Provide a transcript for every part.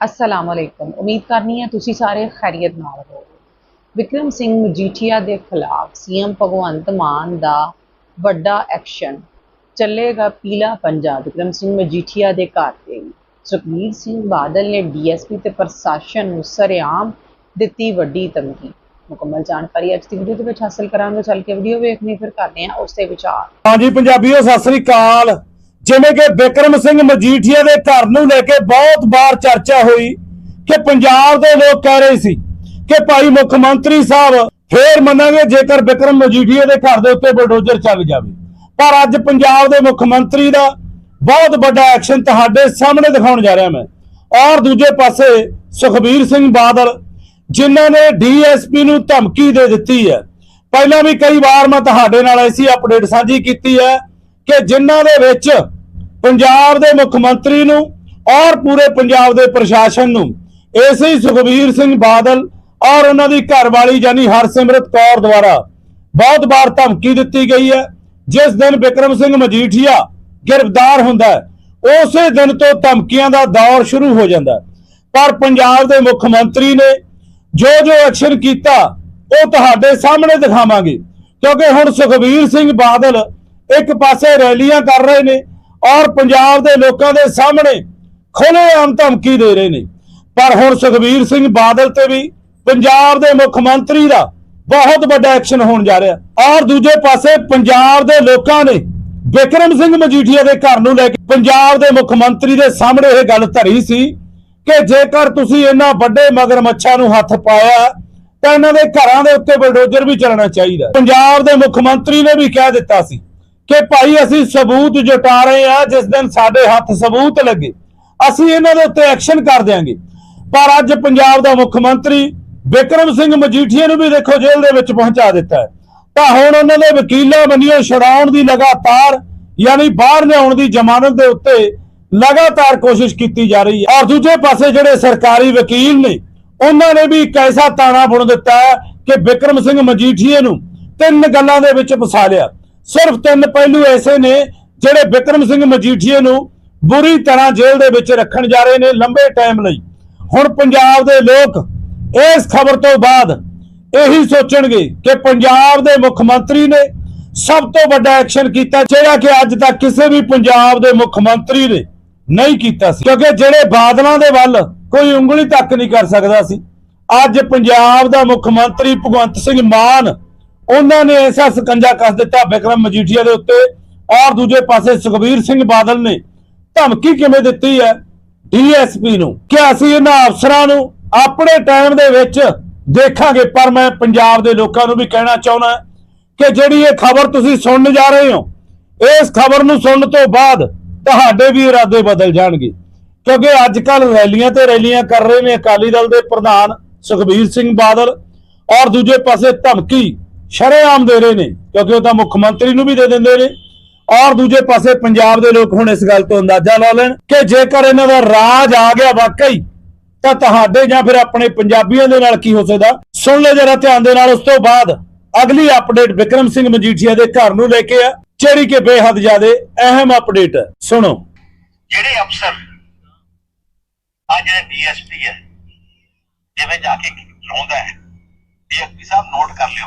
ਅਸਲਾਮ ਅਲੈਕੁਮ ਉਮੀਦ ਕਰਨੀ ਹੈ ਤੁਸੀਂ ਸਾਰੇ ਖੈਰੀਅਤ ਨਾਲ ਹੋ ਵਿਕਰਮ ਸਿੰਘ ਮਜੀਠੀਆ ਦੇ ਖਿਲਾਫ ਸੀਐਮ ਭਗਵੰਤ ਮਾਨ ਦਾ ਵੱਡਾ ਐਕਸ਼ਨ ਚੱਲੇਗਾ ਪੀਲਾ ਪੰਜਾ ਵਿਕਰਮ ਸਿੰਘ ਮਜੀਠੀਆ ਦੇ ਘਰ ਤੇ ਸੁਖਬੀਰ ਸਿੰਘ ਬਾਦਲ ਨੇ ਡੀਐਸਪੀ ਤੇ ਪ੍ਰਸ਼ਾਸਨ ਨੂੰ ਸਰੇਆਮ ਦਿੱਤੀ ਵੱਡੀ ਧਮਕੀ ਮੁਕੰਮਲ ਜਾਣਕਾਰੀ ਅੱਜ ਦੀ ਵੀਡੀਓ ਦੇ ਵਿੱਚ ਹਾਸਲ ਕਰਾਂਗੇ ਚੱਲ ਕੇ ਵੀਡੀਓ ਵੇਖਣੀ ਫਿਰ ਕਰਦੇ ਹਾਂ ਉਸ ਤੇ ਵਿਚਾਰ ਹਾਂਜੀ ਪੰਜਾਬੀਓ ਸਤਿ ਸ੍ਰੀ ਅਕਾਲ ਜਿਵੇਂ ਕਿ ਬਿਕਰਮ ਸਿੰਘ ਮਜੀਠੀਆ ਦੇ ਘਰ ਨੂੰ ਲੈ ਕੇ ਬਹੁਤ ਵਾਰ ਚਰਚਾ ਹੋਈ ਕਿ ਪੰਜਾਬ ਦੇ ਲੋਕ ਕਹਿ ਰਹੇ ਸੀ ਕਿ ਭਾਈ ਮੁੱਖ ਮੰਤਰੀ ਸਾਹਿਬ ਫੇਰ ਮੰਨਾਂਗੇ ਜੇਕਰ ਬਿਕਰਮ ਮਜੀਠੀਆ ਦੇ ਘਰ ਦੇ ਉੱਤੇ ਬਲਡੋਜ਼ਰ ਚੱਲ ਜਾਵੇ। ਪਰ ਅੱਜ ਪੰਜਾਬ ਦੇ ਮੁੱਖ ਮੰਤਰੀ ਦਾ ਬਹੁਤ ਵੱਡਾ ਐਕਸ਼ਨ ਤੁਹਾਡੇ ਸਾਹਮਣੇ ਦਿਖਾਉਣ ਜਾ ਰਿਹਾ ਮੈਂ। ਔਰ ਦੂਜੇ ਪਾਸੇ ਸੁਖਬੀਰ ਸਿੰਘ ਬਾਦਲ, ਜਿਨ੍ਹਾਂ ਨੇ ਡੀਐਸਪੀ ਨੂੰ ਧਮਕੀ ਦੇ ਦਿੱਤੀ ਹੈ। ਪਹਿਲਾਂ ਵੀ ਕਈ ਵਾਰ ਮੈਂ ਤੁਹਾਡੇ ਨਾਲ ਐਸੀ ਅਪਡੇਟ ਸਾਂਝੀ ਕੀਤੀ ਹੈ ਕਿ ਜਿਨ੍ਹਾਂ ਦੇ ਵਿੱਚ ਪੰਜਾਬ ਦੇ ਮੁੱਖ ਮੰਤਰੀ ਨੂੰ ਔਰ ਪੂਰੇ ਪੰਜਾਬ ਦੇ ਪ੍ਰਸ਼ਾਸਨ ਨੂੰ ਇਸੇ ਹੀ ਸੁਖਬੀਰ ਸਿੰਘ ਬਾਦਲ ਔਰ ਉਹਨਾਂ ਦੀ ਘਰਵਾਲੀ ਯਾਨੀ ਹਰਸਿਮਰਤ ਕੌਰ ਦੁਆਰਾ ਬਹੁਤ ਵਾਰ ਧਮਕੀ ਦਿੱਤੀ ਗਈ ਹੈ। ਜਿਸ ਦਿਨ ਵਿਕਰਮ ਸਿੰਘ ਮਜੀਠੀਆ ਗ੍ਰਿਫਤਾਰ ਹੁੰਦਾ ਹੈ, ਉਸੇ ਦਿਨ ਤੋਂ ਧਮਕੀਆਂ ਦਾ ਦੌਰ ਸ਼ੁਰੂ ਹੋ ਜਾਂਦਾ ਪਰ ਪੰਜਾਬ ਦੇ ਮੁੱਖ ਮੰਤਰੀ ਨੇ ਜੋ ਜੋ ਐਕਸ਼ਨ ਕੀਤਾ, ਉਹ ਤੁਹਾਡੇ ਸਾਹਮਣੇ ਦਿਖਾਵਾਂਗੇ। ਕਿਉਂਕਿ ਹੁਣ ਸੁਖਬੀਰ ਸਿੰਘ ਬਾਦਲ ਇੱਕ ਪਾਸੇ ਰੈਲੀਆਂ ਕਰ ਰਹੇ ਨੇ ਔਰ ਪੰਜਾਬ ਦੇ ਲੋਕਾਂ ਦੇ ਸਾਹਮਣੇ ਖੁੱਲ੍ਹੇਆਮ ਧਮਕੀ ਦੇ ਰਹੇ ਨੇ। ਪਰ ਹੁਣ ਸੁਖਬੀਰ ਸਿੰਘ ਬਾਦਲ ਤੇ ਵੀ ਪੰਜਾਬ ਦੇ ਮੁੱਖ ਮੰਤਰੀ ਦਾ ਬਹੁਤ ਵੱਡਾ ਐਕਸ਼ਨ ਹੋਣ ਜਾ ਰਿਹਾ। ਔਰ ਦੂਜੇ ਪਾਸੇ ਪੰਜਾਬ ਦੇ ਲੋਕਾਂ ਨੇ ਵਿਕਰਮ ਸਿੰਘ ਮਜੀਠੀਆ ਦੇ ਘਰ ਨੂੰ ਲੈ ਕੇ ਪੰਜਾਬ ਦੇ ਮੁੱਖ ਮੰਤਰੀ ਦੇ ਸਾਹਮਣੇ ਇਹ ਗੱਲ ਧਰੀ ਸੀ ਕਿ ਜੇਕਰ ਤੁਸੀਂ ਇਹਨਾਂ ਵੱਡੇ ਮਗਰਮੱਛਾਂ ਨੂੰ ਹੱਥ ਪਾਇਆ, ਤਾਂ ਇਹਨਾਂ ਦੇ ਘਰਾਂ ਦੇ ਉੱਤੇ ਬਲਡੋਜ਼ਰ ਵੀ ਚੱਲਣਾ ਚਾਹੀਦਾ। ਪੰਜਾਬ ਦੇ ਮੁੱਖ ਮੰਤਰੀ ਨੇ ਵੀ ਕਹਿ ਦਿੱਤਾ ਸੀ ਕਿ ਭਾਈ ਅਸੀਂ ਸਬੂਤ ਜੁਟਾ ਰਹੇ ਹਾਂ, ਜਿਸ ਦਿਨ ਸਾਡੇ ਹੱਥ ਸਬੂਤ ਲੱਗੇ। ਅਸੀਂ ਇਹਨਾਂ ਦੇ ਉੱਤੇ ਐਕਸ਼ਨ ਕਰ ਦਿਆਂਗੇ। ਪਰ ਅੱਜ ਪੰਜਾਬ ਦਾ ਮੁੱਖ ਮੰਤਰੀ ਵਿਕਰਮ ਸਿੰਘ ਮਜੀਠੀਆ ਨੂੰ ਵੀ ਦੇਖੋ ਜੇਲ੍ਹ ਦੇ ਵਿੱਚ ਪਹੁੰਚਾ ਦਿੱਤਾ ਹੈ। ਤਾਂ ਹੁਣ ਉਹਨਾਂ ਦੇ ਵਕੀਲਾਂ ਬੰਨਿਓ ਛਡਾਉਣ ਦੀ ਲਗਾਤਾਰ, ਯਾਨੀ ਬਾਹਰ ਲਿਆਉਣ ਦੀ ਜ਼ਮਾਨਤ ਦੇ ਉੱਤੇ ਲਗਾਤਾਰ ਕੋਸ਼ਿਸ਼ ਕੀਤੀ ਜਾ ਰਹੀ ਹੈ। ਔਰ ਦੂਜੇ ਪਾਸੇ ਜਿਹੜੇ ਸਰਕਾਰੀ ਵਕੀਲ ਨੇ, ਉਹਨਾਂ ਨੇ ਵੀ ਇੱਕ ਐਸਾ ਤਾਣਾ ਬੁਣ ਦਿੱਤਾ ਹੈ ਕਿ ਵਿਕਰਮ ਸਿੰਘ ਮਜੀਠੀਏ ਨੂੰ ਤਿੰਨ ਗੱਲਾਂ ਦੇ ਵਿੱਚ ਫਸਾ ਲਿਆ। ਸਿਰਫ ਤਿੰਨ ਪਹਿਲੂ ਐਸੇ ਨੇ ਜਿਹੜੇ ਵਿਕਰਮ ਸਿੰਘ ਮਜੀਠੀਏ ਨੂੰ ਬੁਰੀ ਤਰ੍ਹਾਂ ਜੇਲ੍ਹ ਦੇ ਵਿੱਚ ਰੱਖਣ ਜਾ ਰਹੇ ਨੇ ਲੰਬੇ ਟਾਈਮ ਲਈ। ਹੁਣ ਪੰਜਾਬ ਦੇ ਲੋਕ ਇਸ ਖਬਰ ਤੋਂ ਬਾਅਦ ਇਹੀ ਸੋਚਣਗੇ ਕਿ ਪੰਜਾਬ ਦੇ ਮੁੱਖ ਮੰਤਰੀ ਨੇ ਸਭ ਤੋਂ ਵੱਡਾ ਐਕਸ਼ਨ ਕੀਤਾ ਜਿਹੜਾ ਕਿ ਅੱਜ ਤੱਕ ਕਿਸੇ ਵੀ ਪੰਜਾਬ ਦੇ ਮੁੱਖ ਮੰਤਰੀ ਨੇ ਨਹੀਂ ਕੀਤਾ ਸੀ। ਕਿਉਂਕਿ ਜਿਹੜੇ ਬਾਦਲਾਂ ਦੇ ਵੱਲ ਕੋਈ ਉਂਗਲੀ ਤੱਕ ਨਹੀਂ ਕਰ ਸਕਦਾ ਸੀ। ਅੱਜ ਪੰਜਾਬ ਦਾ ਮੁੱਖ ਮੰਤਰੀ ਭਗਵੰਤ ਸਿੰਘ ਮਾਨ ਉਹਨਾਂ ਨੇ ਐਸਾ ਸਕੰਜਾ ਕੱਸ ਦਿੱਤਾ ਬਿਕਰਮ ਮਜੀਠੀਆ ਦੇ ਉੱਤੇ ਔਰ ਦੂਜੇ ਪਾਸੇ ਸੁਖਬੀਰ ਸਿੰਘ ਬਾਦਲ ਨੇ ਧਮਕੀ ਕਿਵੇਂ ਦਿੱਤੀ ਹੈ ਡੀਐਸਪੀ ਨੂੰ? ਕਿ ਅਸੀਂ ਇਹਨਾਂ ਅਫਸਰਾਂ ਨੂੰ ਆਪਣੇ ਟਾਈਮ ਦੇ ਵਿੱਚ ਦੇਖਾਂਗੇ, ਪਰ ਮੈਂ ਪੰਜਾਬ ਦੇ ਲੋਕਾਂ ਨੂੰ ਵੀ ਕਹਿਣਾ ਚਾਹੁੰਦਾ ਕਿ ਜਿਹੜੀ ਇਹ ਖਬਰ ਤੁਸੀਂ ਸੁਣਨ ਜਾ ਰਹੇ ਹੋ, ਇਸ ਖਬਰ ਨੂੰ ਸੁਣਨ ਤੋਂ ਬਾਅਦ ਤੁਹਾਡੇ ਵੀ ਇਰਾਦੇ ਬਦਲ ਜਾਣਗੇ। ਕਿਉਂਕਿ ਅੱਜ ਕੱਲ ਰੈਲੀਆਂ ਤੇ ਰੈਲੀਆਂ ਕਰ ਰਹੇ ਨੇ ਅਕਾਲੀ ਦਲ ਦੇ ਪ੍ਰਧਾਨ ਸੁਖਬੀਰ ਸਿੰਘ ਬਾਦਲ ਔਰ ਦੂਜੇ ਪਾਸੇ ਧਮਕੀ ਸ਼ਰੇਆਮ ਦੇ ਰਹੇ ਨੇ, ਕਿਉਂਕਿ ਉਹ ਤਾਂ ਮੁੱਖ ਮੰਤਰੀ ਨੂੰ ਵੀ ਦੇ ਦਿੰਦੇ ਨੇ। ਔਰ ਦੂਜੇ ਪਾਸੇ ਪੰਜਾਬ ਦੇ ਲੋਕ ਹੁਣ ਇਸ ਗੱਲ ਤੋਂ ਅੰਦਾਜ਼ਾ ਲਾ ਲੈਣ ਕਿ ਜੇਕਰ ਇਹਨਾਂ ਦਾ ਰਾਜ ਆ ਗਿਆ ਵਾਕਈ, ਤਾਂ ਤੁਹਾਡੇ ਜਾਂ ਫਿਰ ਆਪਣੇ ਪੰਜਾਬੀਆਂ ਦੇ ਨਾਲ ਕੀ ਹੋ ਸਕਦਾ? ਸੁਣ ਲਓ ਜਰਾ ਧਿਆਨ ਦੇ ਨਾਲ, ਉਸ ਤੋਂ ਬਾਅਦ ਅਗਲੀ ਅਪਡੇਟ ਵਿਕਰਮ ਸਿੰਘ ਮਜੀਠੀਆ ਦੇ ਘਰ ਨੂੰ ਲੈ ਕੇ ਆ, ਜਿਹੜੀ ਕਿ ਬੇਹੱਦ ਜ਼ਿਆਦਾ ਅਹਿਮ ਅਪਡੇਟ ਹੈ। ਸੁਣੋ। ਜਿਹੜੇ ਅਫਸਰ ਆ ਜਿਹੜੇ ਡੀਐਸਪੀ ਹੈ, ਜਿਵੇਂ ਜਾ ਕੇ ਲਾਉਂਦਾ ਹੈ ਡੀਐਸਪੀ ਸਾਹਿਬ ਨੋਟ ਕਰ ਲਿਓ।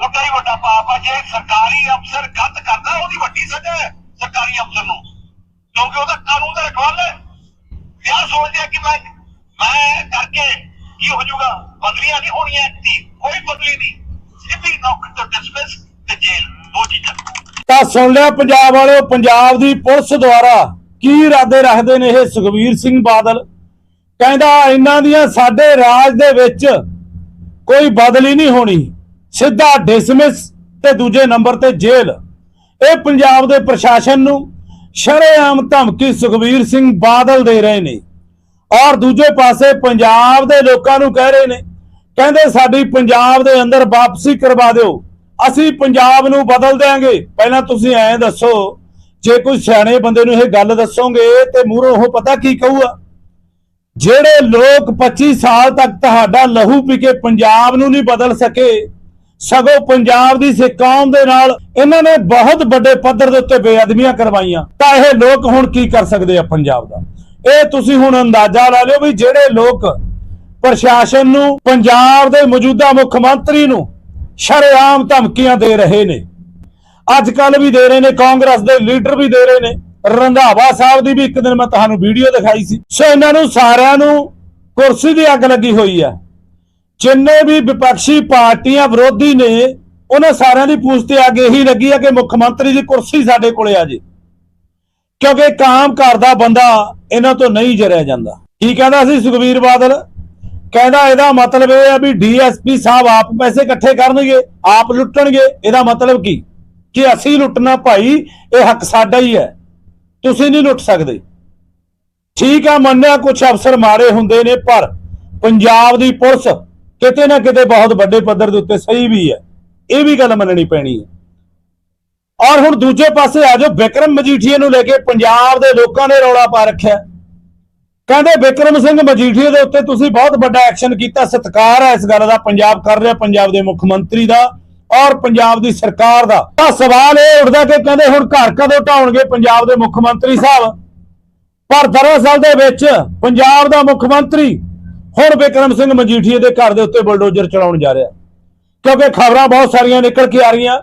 ਉਹਦਾ ਹੀ ਵੱਡਾ ਪਾਪ ਆ, ਜੇ ਸਰਕਾਰੀ ਅਫਸਰ ਗਲਤ ਕਰਦਾ, ਉਹਦੀ ਵੱਡੀ ਸਜ਼ਾ ਹੈ ਸਰਕਾਰੀ ਅਫਸਰ ਨੂੰ। ਕਿਉਂਕਿ ਉਹਦਾ ਕਾਨੂੰਨ ਦਾ ਰਖਵਾਲਾ ਹੈ ਯਾਰ ਸੋਚਦੇ ਆ ਕਿ ਮੈਂ ਮੈਂ ਕਰਕੇ ਕੀ ਹੋ ਜਾਊਗਾ? ਬਦਲੀਆਂ ਨਹੀਂ ਹੋਣੀਆਂ ਦੀ ਕੋਈ ਬਦਲੀ ਨਹੀਂ। ਸਿੱਧੀ ਨੌਕਰੀ ਤੋਂ ਡਿਸਮਿਸ ਤੇ ਜੇਲ੍ਹ, ਦੋ ਚੀਜ਼ਾਂ। ਤਾਂ ਸੁਣ ਲਿਆ ਪੰਜਾਬ ਵਾਲਿਓ, ਪੰਜਾਬ ਦੀ ਪੁਲਿਸ ਦੁਆਰਾ ਕੀ ਇਰਾਦੇ ਰੱਖਦੇ ਨੇ ਇਹ ਸੁਖਬੀਰ ਸਿੰਘ ਬਾਦਲ? ਕਹਿੰਦਾ, ਇਹਨਾਂ ਦੀਆਂ ਸਾਡੇ ਰਾਜ ਦੇ ਵਿੱਚ ਕੋਈ ਬਦਲੀ ਨਹੀਂ ਹੋਣੀ। ਸਿੱਧਾ ਡਿਸਮਿਸ ਤੇ ਦੂਜੇ ਨੰਬਰ ਤੇ ਜੇਲ੍ਹ। ਇਹ ਪੰਜਾਬ ਦੇ ਪ੍ਰਸ਼ਾਸਨ ਨੂੰ ਸ਼ਰੇਆਮ ਧਮਕੀ ਸੁਖਬੀਰ ਸਿੰਘ ਬਾਦਲ ਦੇ ਰਹੇ ਨੇ। ਔਰ ਦੂਜੇ ਪਾਸੇ ਪੰਜਾਬ ਦੇ ਲੋਕਾਂ ਨੂੰ ਕਹਿ ਰਹੇ ਨੇ, ਕਹਿੰਦੇ ਸਾਡੀ ਪੰਜਾਬ ਦੇ ਅੰਦਰ ਵਾਪਸੀ ਕਰਵਾ ਦਿਓ। ਅਸੀਂ ਪੰਜਾਬ ਨੂੰ ਬਦਲ ਦਿਆਂਗੇ। ਪਹਿਲਾਂ ਤੁਸੀਂ ਐਂ ਦੱਸੋ, ਜੇ ਕੋਈ ਸਿਆਣੇ ਬੰਦੇ ਨੂੰ ਇਹ ਗੱਲ ਦੱਸੋਗੇ ਤੇ ਮੂਹਰੋਂ ਉਹ ਪਤਾ ਕੀ ਕਹੂਗਾ? ਜਿਹੜੇ ਲੋਕ 25 ਸਾਲ ਤੱਕ ਤੁਹਾਡਾ ਲਹੂ ਪੀ ਕੇ ਪੰਜਾਬ ਨੂੰ ਨਹੀਂ ਬਦਲ ਸਕੇ ਸਗੋਂ ਪੰਜਾਬ ਦੀ ਸਿੱਖ ਕੌਮ ਦੇ ਨਾਲ ਇਹਨਾਂ ਨੇ ਬਹੁਤ ਵੱਡੇ ਪੱਧਰ ਦੇ ਉੱਤੇ ਬੇਅਦਬੀਆਂ ਕਰਵਾਈਆਂ। ਤਾਂ ਇਹ ਲੋਕ ਹੁਣ ਕੀ ਕਰ ਸਕਦੇ ਆ ਪੰਜਾਬ ਦਾ? ਇਹ ਤੁਸੀਂ ਹੁਣ ਅੰਦਾਜ਼ਾ ਲਾ ਲਿਓ ਵੀ ਜਿਹੜੇ ਲੋਕ ਪ੍ਰਸ਼ਾਸਨ ਨੂੰ, ਪੰਜਾਬ ਦੇ ਮੌਜੂਦਾ ਮੁੱਖ ਮੰਤਰੀ ਨੂੰ ਸ਼ਰੇਆਮ ਧਮਕੀਆਂ ਦੇ ਰਹੇ ਨੇ। ਅੱਜ ਕੱਲ ਵੀ ਦੇ ਰਹੇ ਨੇ, ਕਾਂਗਰਸ ਦੇ ਲੀਡਰ ਵੀ ਦੇ ਰਹੇ ਨੇ। ਰੰਧਾਵਾ ਸਾਹਿਬ ਦੀ ਵੀ ਇੱਕ ਦਿਨ ਮੈਂ ਤੁਹਾਨੂੰ ਵੀਡੀਓ ਦਿਖਾਈ ਸੀ। ਸੋ ਇਹਨਾਂ ਨੂੰ ਸਾਰਿਆਂ ਨੂੰ ਕੁਰਸੀ ਦੀ ਅੱਗ ਲੱਗੀ ਹੋਈ ਹੈ। ਜਿੰਨੇ ਵੀ ਵਿਪਕਸ਼ੀ ਪਾਰਟੀਆਂ ਵਿਰੋਧੀ ਨੇ, ਉਹਨਾਂ ਸਾਰਿਆਂ ਦੀ ਪੂਛ ਤੇ ਅੱਗ ਇਹੀ ਲੱਗੀ ਹੈ ਕਿ ਮੁੱਖ ਮੰਤਰੀ ਦੀ ਕੁਰਸੀ ਸਾਡੇ ਕੋਲੇ ਆ ਜੇ। ਕਿਉਂਕਿ ਕਾਮ ਕਰਦਾ ਬੰਦਾ ਇਹਨਾਂ ਤੋਂ ਨਹੀਂ ਜਰਿਆ ਜਾਂਦਾ। ਕੀ ਕਹਿੰਦਾ ਸੀ ਸੁਖਵੀਰ ਬਾਦਲ? ਕਹਿੰਦਾ ਇਹਦਾ ਮਤਲਬ ਇਹ ਹੈ ਵੀ ਡੀਐਸਪੀ ਸਾਹਿਬ ਆਪ ਪੈਸੇ ਇਕੱਠੇ ਕਰਨਗੇ, ਆਪ ਲੁੱਟਣਗੇ। ਇਹਦਾ ਮਤਲਬ ਕੀ? ਕਿ ਅਸੀਂ ਲੁੱਟਣਾ ਭਾਈ, ਇਹ ਹੱਕ ਸਾਡਾ ਹੀ ਹੈ। ਤੁਸੀਂ ਨਹੀਂ ਲੁੱਟ ਸਕਦੇ। ਠੀਕ ਆ, ਮੰਨਿਆ ਕੁਝ ਅਫਸਰ ਮਾਰੇ ਹੁੰਦੇ ਨੇ, ਪਰ ਪੰਜਾਬ ਦੀ ਪੁਲਿਸ ਕਿਤੇ ਨਾ ਕਿਤੇ ਬਹੁਤ ਵੱਡੇ ਪੱਧਰ ਦੇ ਉੱਤੇ ਸਹੀ ਵੀ ਹੈ। ਇਹ ਵੀ ਗੱਲ ਮੰਨਣੀ ਪੈਣੀ ਹੈ। ਔਰ ਹੁਣ ਦੂਜੇ ਪਾਸੇ ਆ ਜਾਓ, ਵਿਕਰਮ ਮਜੀਠੀਏ ਨੂੰ ਲੈ ਕੇ ਪੰਜਾਬ ਦੇ ਲੋਕਾਂ ਨੇ ਰੌਲਾ ਪਾ ਰੱਖਿਆ। ਕਹਿੰਦੇ ਵਿਕਰਮ ਸਿੰਘ ਮਜੀਠੀਏ ਦੇ ਉੱਤੇ ਤੁਸੀਂ ਬਹੁਤ ਵੱਡਾ ਐਕਸ਼ਨ ਕੀਤਾ, ਸਤਿਕਾਰ ਹੈ ਇਸ ਗੱਲ ਦਾ, ਪੰਜਾਬ ਕਰ ਰਿਹਾ, ਪੰਜਾਬ ਦੇ ਮੁੱਖ ਮੰਤਰੀ ਦਾ ਔਰ ਪੰਜਾਬ ਦੀ ਸਰਕਾਰ ਦਾ। ਤਾਂ ਸਵਾਲ ਇਹ ਉੱਠਦਾ ਕਿ ਕਹਿੰਦੇ ਹੁਣ ਘਰ ਕਦੋਂ ਢਾਉਣਗੇ ਪੰਜਾਬ ਦੇ ਮੁੱਖ ਮੰਤਰੀ ਸਾਹਿਬ? ਪਰ ਦਰਅਸਲ ਦੇ ਵਿੱਚ ਪੰਜਾਬ ਦਾ ਮੁੱਖ ਮੰਤਰੀ ਹੁਣ ਬਿਕਰਮ ਸਿੰਘ ਮਜੀਠੀਏ ਦੇ ਘਰ ਦੇ ਉੱਤੇ ਬਲਡੋਜ਼ਰ ਚਲਾਉਣ ਜਾ ਰਿਹਾ। ਕਿਉਂਕਿ ਖਬਰਾਂ ਬਹੁਤ ਸਾਰੀਆਂ ਨਿਕਲ ਕੇ ਆ ਰਹੀਆਂ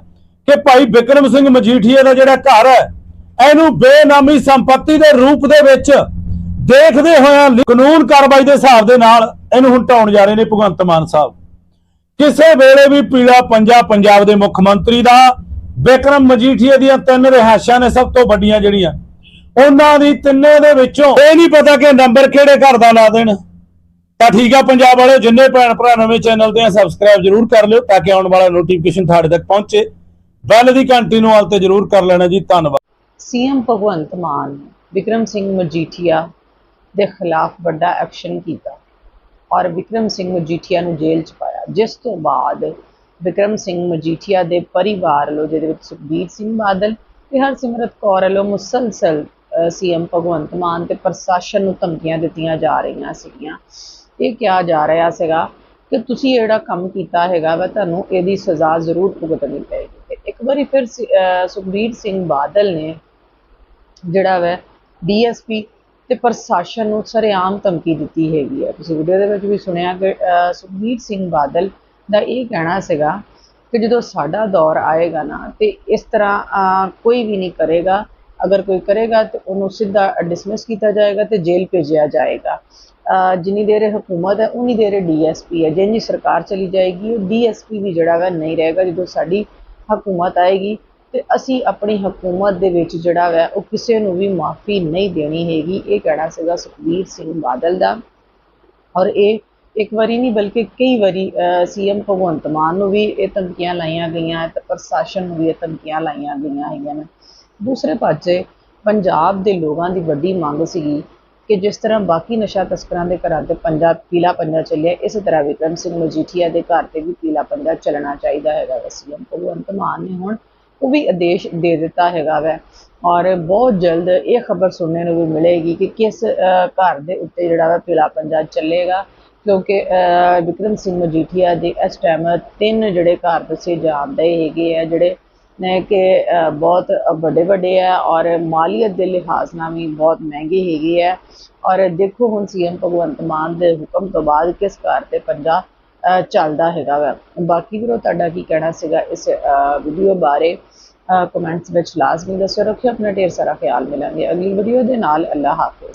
ਕਿ ਭਾਈ ਬਿਕਰਮ ਸਿੰਘ ਮਜੀਠੀਏ ਦਾ ਜਿਹੜਾ ਘਰ ਹੈ, ਇਹਨੂੰ ਬੇਨਾਮੀ ਸੰਪਤੀ ਦੇ ਰੂਪ ਦੇ ਵਿੱਚ ਦੇਖਦੇ ਹੋਇਆ ਕਾਨੂੰਨ ਕਾਰਵਾਈ ਦੇ ਹਿਸਾਬ ਦੇ ਨਾਲ ਇਹਨੂੰ ਹੁਣ ਢਾਉਣ ਜਾ ਰਹੇ ਨੇ ਭਗਵੰਤ ਮਾਨ ਸਾਹਿਬ। ਕਿਸੇ ਵੇਲੇ ਵੀ ਪੀਲਾ ਪੰਜਾ ਪੰਜਾਬ ਦੇ ਮੁੱਖ ਮੰਤਰੀ ਦਾ ਬਿਕਰਮ ਮਜੀਠੀਏ ਦੀਆਂ ਤਿੰਨ ਰਿਹਾਇਸ਼ਾਂ ਨੇ ਸਭ ਤੋਂ ਵੱਡੀਆਂ ਜਿਹੜੀਆਂ, ਉਹਨਾਂ ਦੀ ਤਿੰਨੇ ਦੇ ਵਿੱਚੋਂ ਇਹ ਨਹੀਂ ਪਤਾ ਕਿ ਨੰਬਰ ਕਿਹੜੇ ਘਰ ਦਾ ਲਾ ਦੇਣ। ਤਾਂ ਠੀਕ ਆ ਪੰਜਾਬ ਵਾਲਿਓ, ਜਿੰਨੇ ਭੈਣ ਭਰਾ ਨਵੇਂ ਚੈਨਲ ਤੇ ਆ ਸਬਸਕ੍ਰਾਈਬ ਜਰੂਰ ਕਰ ਲਿਓ ਤਾਂ ਕਿ ਆਉਣ ਵਾਲਾ ਨੋਟੀਫਿਕੇਸ਼ਨ ਤੁਹਾਡੇ ਤੱਕ ਪਹੁੰਚੇ। ਬੈਲ ਦੀ ਘੰਟੀ ਨੂੰ ਆਲ ਤੇ ਜਰੂਰ ਕਰ ਲੈਣਾ ਜੀ, ਧੰਨਵਾਦ। ਸੀਐਮ ਭਗਵੰਤ ਮਾਨ, ਵਿਕਰਮ ਸਿੰਘ ਮਜੀਠੀਆ ਦੇ ਖਿਲਾਫ ਵੱਡਾ ਐਕਸ਼ਨ ਕੀਤਾ ਔਰ ਵਿਕਰਮ ਸਿੰਘ ਮਜੀਠੀਆ ਨੂੰ ਜੇਲ੍ਹ 'ਚ ਪਾਇਆ। ਜਿਸ ਤੋਂ ਬਾਅਦ ਵਿਕਰਮ ਸਿੰਘ ਮਜੀਠੀਆ ਦੇ ਪਰਿਵਾਰ ਵੱਲੋਂ, ਜਿਹਦੇ ਵਿੱਚ ਸੁਖਬੀਰ ਸਿੰਘ ਬਾਦਲ ਤੇ ਹਰਸਿਮਰਤ ਕੌਰ ਵੱਲੋਂ ਮੁਸਲਸਲ ਸੀਐਮ ਭਗਵੰਤ ਮਾਨ ਤੇ ਪ੍ਰਸ਼ਾਸਨ ਨੂੰ ਧਮਕੀਆਂ ਦਿੱਤੀਆਂ ਜਾ ਰਹੀਆਂ ਸੀਗੀਆਂ। ਇਹ ਕਿਹਾ ਜਾ ਰਿਹਾ ਸੀਗਾ ਕਿ ਤੁਸੀਂ ਜਿਹੜਾ ਕੰਮ ਕੀਤਾ ਹੈਗਾ ਵਾ, ਤੁਹਾਨੂੰ ਇਹਦੀ ਸਜ਼ਾ ਜ਼ਰੂਰ ਭੁਗਤਣੀ ਪਏਗੀ। ਤੇ ਇੱਕ ਵਾਰੀ ਫਿਰ ਸੁਖਬੀਰ ਸਿੰਘ ਬਾਦਲ ਨੇ ਜਿਹੜਾ ਵੈ ਡੀਐਸਪੀ ਤੇ ਪ੍ਰਸ਼ਾਸਨ ਨੂੰ ਸਰੇਆਮ ਧਮਕੀ ਦਿੱਤੀ ਹੈਗੀ ਹੈ ਤੁਸੀਂ ਵੀਡੀਓ ਦੇ ਵਿੱਚ ਵੀ ਸੁਣਿਆ ਕਿ ਸੁਖਬੀਰ ਸਿੰਘ ਬਾਦਲ ਦਾ ਇਹ ਕਹਿਣਾ ਸੀਗਾ ਕਿ ਜਦੋਂ ਸਾਡਾ ਦੌਰ ਆਏਗਾ ਨਾ, ਤੇ ਇਸ ਤਰ੍ਹਾਂ ਕੋਈ ਵੀ ਨਹੀਂ ਕਰੇਗਾ। ਅਗਰ ਕੋਈ ਕਰੇਗਾ ਤੇ ਉਹਨੂੰ ਸਿੱਧਾ ਡਿਸਮਿਸ ਕੀਤਾ ਜਾਏਗਾ ਤੇ ਜੇਲ੍ਹ ਭੇਜਿਆ ਜਾਏਗਾ। ਜਿੰਨੀ ਦੇਰ ਹਕੂਮਤ ਹੈ, ਉਨੀ ਦੇਰ ਡੀਐਸਪੀ ਹੈ। ਜਿੰਨੀ ਸਰਕਾਰ ਚਲੀ ਜਾਏਗੀ, ਉਹ ਡੀਐਸਪੀ ਵੀ ਜਿਹੜਾ ਵਾ ਨਹੀਂ ਰਹੇਗਾ ਜਦੋਂ ਸਾਡੀ ਹਕੂਮਤ ਆਏਗੀ। ਤੇ ਅਸੀਂ ਆਪਣੀ ਹਕੂਮਤ ਦੇ ਵਿੱਚ ਜਿਹੜਾ ਵਾ, ਉਹ ਕਿਸੇ ਨੂੰ ਵੀ ਮਾਫੀ ਨਹੀਂ ਦੇਣੀ ਹੈਗੀ। ਇਹ ਕਹਿਣਾ ਸੀਗਾ ਸੁਖਬੀਰ ਸਿੰਘ ਬਾਦਲ ਦਾ। ਔਰ ਇਹ ਇੱਕ ਵਾਰੀ ਨਹੀਂ, ਬਲਕਿ ਕਈ ਵਾਰੀ ਸੀਐਮ ਭਗਵੰਤ ਮਾਨ ਨੂੰ ਵੀ ਇਹ ਧਮਕੀਆਂ ਲਾਈਆਂ ਗਈਆਂ, ਤੇ ਪ੍ਰਸ਼ਾਸਨ ਨੂੰ ਵੀ ਇਹ ਧਮਕੀਆਂ ਲਾਈਆਂ ਗਈਆਂ ਹੈਗੀਆਂ ਨੇ। ਦੂਸਰੇ ਪਾਸੇ, ਪੰਜਾਬ ਦੇ ਲੋਕਾਂ ਦੀ ਵੱਡੀ ਮੰਗ ਸੀਗੀ ਕਿ ਜਿਸ ਤਰ੍ਹਾਂ ਬਾਕੀ ਨਸ਼ਾ ਤਸਕਰਾਂ ਦੇ ਘਰਾਂ ਤੇ ਪੰਜਾਬ ਪੀਲਾ ਪੰਜਾ ਚੱਲਿਆ, ਇਸੇ ਤਰ੍ਹਾਂ ਵਿਕਰਮ ਸਿੰਘ ਮਜੀਠੀਆ ਦੇ ਘਰ ਤੇ ਵੀ ਪੀਲਾ ਪੰਜਾ ਚੱਲਣਾ ਚਾਹੀਦਾ ਹੈਗਾ ਵਾ ਸੀਐਮ ਭਗਵੰਤ ਮਾਨ ਨੇ ਹੁਣ ਉਹ ਵੀ ਆਦੇਸ਼ ਦੇ ਦਿੱਤਾ ਹੈਗਾ ਵੈ। ਔਰ ਬਹੁਤ ਜਲਦ ਇਹ ਖਬਰ ਸੁਣਨ ਨੂੰ ਵੀ ਮਿਲੇਗੀ ਕਿ ਕਿਸ ਘਰ ਦੇ ਉੱਤੇ ਜਿਹੜਾ ਵਾ ਪੀਲਾ ਪੰਜਾ ਚੱਲੇਗਾ। ਕਿਉਂਕਿ ਵਿਕਰਮ ਸਿੰਘ ਮਜੀਠੀਆ ਦੇ ਇਸ ਟਾਈਮ ਤਿੰਨ ਜਿਹੜੇ ਘਰ ਦੱਸੇ ਜਾਂਦੇ ਹੈਗੇ ਆ, ਜਿਹੜੇ ਨੇ ਕਿ ਬਹੁਤ ਵੱਡੇ ਵੱਡੇ ਆ ਔਰ ਮਾਲੀਅਤ ਦੇ ਲਿਹਾਜ਼ ਨਾਲ ਵੀ ਬਹੁਤ ਮਹਿੰਗੇ ਹੈਗੇ ਆ ਔਰ ਦੇਖੋ ਹੁਣ ਸੀਐਮ ਭਗਵੰਤ ਮਾਨ ਦੇ ਹੁਕਮ ਤੋਂ ਬਾਅਦ ਕਿਸ ਕਾਰ ਤੇ ਪੰਜਾ ਚੱਲਦਾ ਹੈਗਾ ਵਾ। ਬਾਕੀ ਵੀਰੋ, ਤੁਹਾਡਾ ਕੀ ਕਹਿਣਾ ਸੀਗਾ ਇਸ ਵੀਡੀਓ ਬਾਰੇ? ਕਮੈਂਟਸ ਵਿੱਚ ਲਾਜ਼ਮੀ ਦੱਸਿਓ। ਰੱਖਿਓ, ਆਪਣਾ ਢੇਰ ਸਾਰਾ ਖਿਆਲ ਮਿਲਾਂਗੇ। ਅਗਲੀ ਵੀਡੀਓ ਦੇ ਨਾਲ ਅੱਲਾ ਹਾਫਿਜ਼।